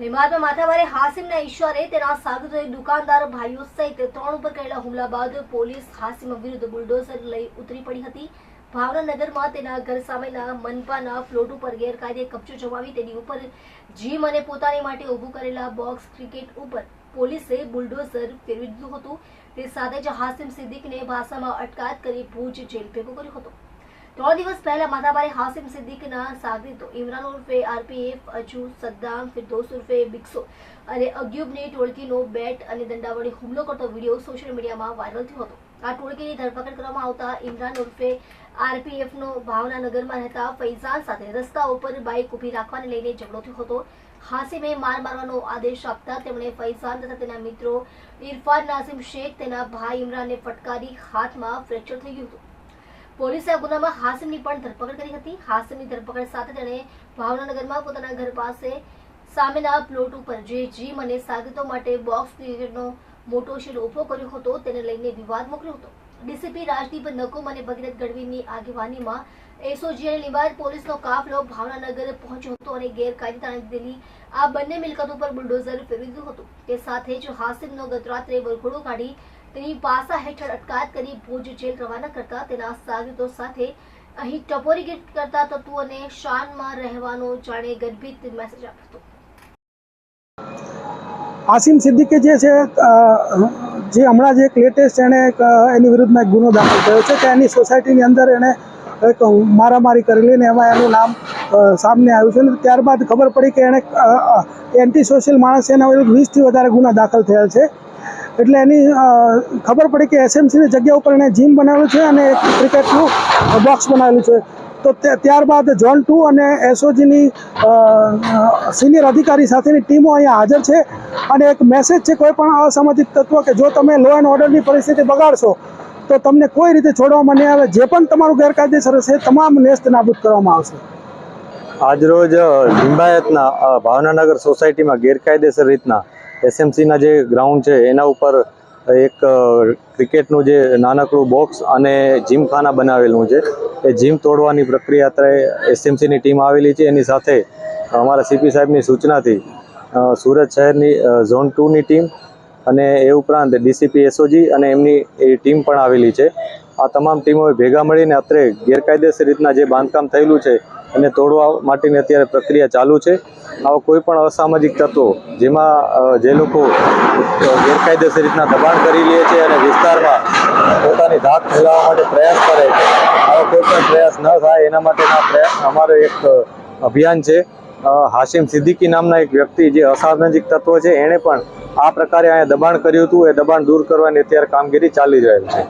વિવાદમાં માથાભારે હાસિમના ઈશ્વરે તેના સાગરીતોએ દુકાનદાર ભાઈઓ સહિત ત્રણ ઉપર કરેલા હુમલા બાદ પોલીસ હાસિમ વિરુદ્ધ બુલડોઝર લઈ ઉતરી પડી હતી. ભાવનગરમાં તેના ઘર સામેના મનપાના ફ્લોટ ઉપર ગેરકાયદે કબજો જમાવી તેની ઉપર જીમ અને પોતાની માટે ઊભું કરેલા બોક્સ ક્રિકેટ ઉપર પોલીસે બુલડોઝર ફેરવી દીધું હતું. તે સાથે જ હાસિમ સિદ્દીકને ભાષામાં અટકાયત કરી ભુજ જેલ ભેગો કર્યો હતો. ત્રણ દિવસ પહેલા માથાભારે હાસિમ સિદ્દીકના સાગરીતો ઇમરાન ઉર્ફે આરપીએફ અજુ સદ્દામ, ફિરદોસ ઉર્ફે બિક્સો અને અગ્યુબની ટોળકીનો બેટ અને દંડા વડે હુમલો કરતો વીડિયો સોશિયલ મીડિયામાં વાયરલ થયો હતો. આ ટોળકીની ધરપકડ કરવામાં આવતા ઇમરાન ઉર્ફે આરપીએફનો ભાવનાનગરમાં રહેતા ફૈઝાન સાથે રસ્તા ઉપર બાઇક ઊભી રાખવાને લઈને ઝઘડો થયો હતો. હાસિમે માર મારવાનો આદેશ આપતા તેમણે ફૈઝાન તથા તેના મિત્રો ઇરફાન નાઝિમ શેખ તેના ભાઈ ઇમરાનને ફટકારી હાથમાં ફ્રેક્ચર થઈ ગયું હતું. પોલીસે આ ગુનામાં હાસિમની પણ ધરપકડ કરી હતી. હાસિમની ધરપકડ સાથે તેણે ભાવનગરમાં પોતાના ઘર પાસે સામેના પ્લોટ ઉપર જે જીમ અને સાગતો માટે બોક્સ ક્રિકેટનો મોટો શેડ ઊભો કર્યો હતો, તેને લઈને વિવાદ મોકલ્યો હતો. ડીસીપી રાજદીપ નકુમ અને ભગીરથ ગઢવીની આગેવાનીમાં એસઓજી અને લીંબાયત પોલીસનો કાફલો ભાવનગર પહોંચ્યો હતો અને ગેરકાયદે દીધેલી આ બંને મિલકત ઉપર બુલડોઝર ફેરવી દીધું હતું. તે સાથે જ હાસિમનો ગતરાત્રે વરઘોડો કાઢી તેની પાસા હેઠળ અટકાયત કરી ભુજ જેલ રવાના કરતા તેના સાગરીતો સાથે અહીં ટપોરી ગીત કરતા તત્વોને શાનમાં રહેવાનો જાણે ગર્ભિત મેસેજ આપ્યો આસિમ સિદ્દીકી જે છે જે હમણાં જે એક લેટેસ્ટ એણે એની વિરુદ્ધમાં એક ગુનો દાખલ થયો છે, કે એની સોસાયટીની અંદર એણે એક મારામારી કરેલી ને એમાં એનું નામ સામને આવ્યું છે ત્યારબાદ ખબર પડી કે એણે એન્ટી સોશિયલ માણસ એના વિરુદ્ધ વીસથી વધારે ગુના દાખલ થયેલ છે. એટલે એની ખબર પડી કે એસએમસીની જગ્યા ઉપર એણે જીમ બનાવેલું છે અને એક ક્રિકેટનું બોક્સ બનાવેલું છે. તો ત્યારબાદ ઝોન ટુ અને એસઓજીની સિનિયર અધિકારી સાથેની ટીમો અહીંયા હાજર છે. અને એક મેસેજ છે, કોઈ પણ અસામાજિક તત્વ કે જો તમે લો એન્ડ ઓર્ડરની પરિસ્થિતિ બગાડશો, તો તમને કોઈ રીતે છોડવામાં નહીં આવે, જે પણ તમારું ગેરકાયદેસર હશે તમામ નેસ્ત નાબૂદ કરવામાં આવશે. આજરોજ લિંબાયતના ભાવનાનગર સોસાયટીમાં ગેરકાયદેસર રીતના એસએમસીના જે ગ્રાઉન્ડ છે, એના ઉપર એક ક્રિકેટનું જે નાનકડું બોક્સ અને જીમખાના બનાવેલું છે. એ જીમ તોડવાની પ્રક્રિયા અત્યારે એસએમસીની ટીમ આવેલી છે. એની સાથે અમારા સીપી સાહેબની સૂચનાથી સુરત શહેરની ઝોન ટુની ટીમ અને એ ઉપરાંત ડીસીપી એસઓજી અને એમની એ ટીમ પણ આવેલી છે. આ તમામ ટીમોએ ભેગા મળીને અત્રે ગેરકાયદેસર રીતના જે બાંધકામ થયેલું છે એને તોડવા માટેની અત્યારે પ્રક્રિયા ચાલુ છે. આવા કોઈ પણ અસામાજિક તત્વો જેમાં જે લોકો ગેરકાયદેસર રીતના દબાણ કરી લે છે અને વિસ્તારમાં પોતાની ધાક ફેલાવવા માટે પ્રયાસ કરે છે, આવા કોઈ પણ પ્રયાસ ન થાય એના માટેના પ્રયાસ અમારો એક અભિયાન છે. હાશિમ સિદ્દીકી નામના એક વ્યક્તિ જે અસામાજિક તત્વો છે, એણે પણ આ પ્રકારે અહીંયા દબાણ કર્યું હતું. એ દબાણ દૂર કરવાની અત્યારે કામગીરી ચાલી રહેલ છે.